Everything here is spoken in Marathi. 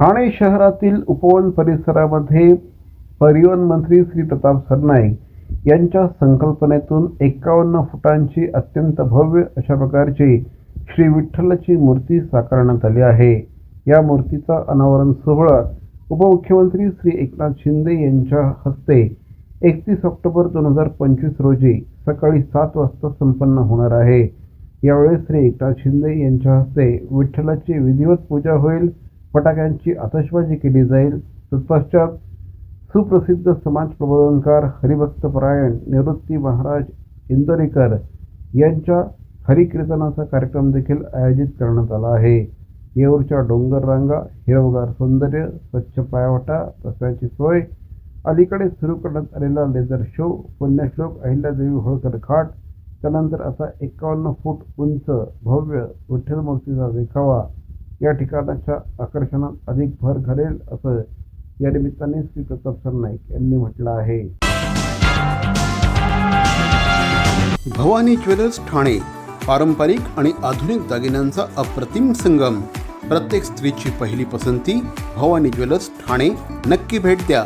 ठाणे शहरातील उपवन परिसरामध्ये परिवहन मंत्री श्री प्रताप सरनाईक यांच्या संकल्पनेतून एकावन्न फुटांची अत्यंत भव्य अशा प्रकारची श्री विठ्ठलाची मूर्ती साकारण्यात आली आहे. या मूर्तीचा अनावरण सोहळा उपमुख्यमंत्री श्री एकनाथ शिंदे यांच्या हस्ते एकतीस ऑक्टोबर दोन हजार पंचवीस रोजी सकाळी सात वाजता संपन्न होणार आहे. यावेळी श्री एकनाथ शिंदे यांच्या हस्ते विठ्ठलाची विधिवत पूजा होईल. फटाक्यांची आतषबाजी केली जाईल. तत्पश्चात सुप्रसिद्ध समाज प्रबोधनकार हरिभक्तपरायण निवृत्ती महाराज इंदोरीकर यांच्या हरिकीर्तनाचा कार्यक्रम देखील आयोजित करण्यात आला आहे. येऊरच्या डोंगर रांगा हिरवगार सौंदर्य स्वच्छ पायवाटा रस्त्याची सोय अलीकडे सुरू करण्यात आलेला लेझर शो पुण्यश्लोक अहिल्यादेवी होळकर घाट त्यानंतर असा एकावन्न फूट उंच भव्य विठ्ठल मूर्तीचा देखावा या ठिकाणाच्या आकर्षणात अधिक भर घडेल असं या निमित्ताने श्री प्रताप सरनाईक यांनी म्हटलं आहे. भवानी ज्वेलर्स ठाणे पारंपरिक आणि आधुनिक दागिन्यांचा अप्रतिम संगम. प्रत्येक स्त्रीची पहिली पसंती भवानी ज्वेलर्स ठाणे. नक्की भेट द्या.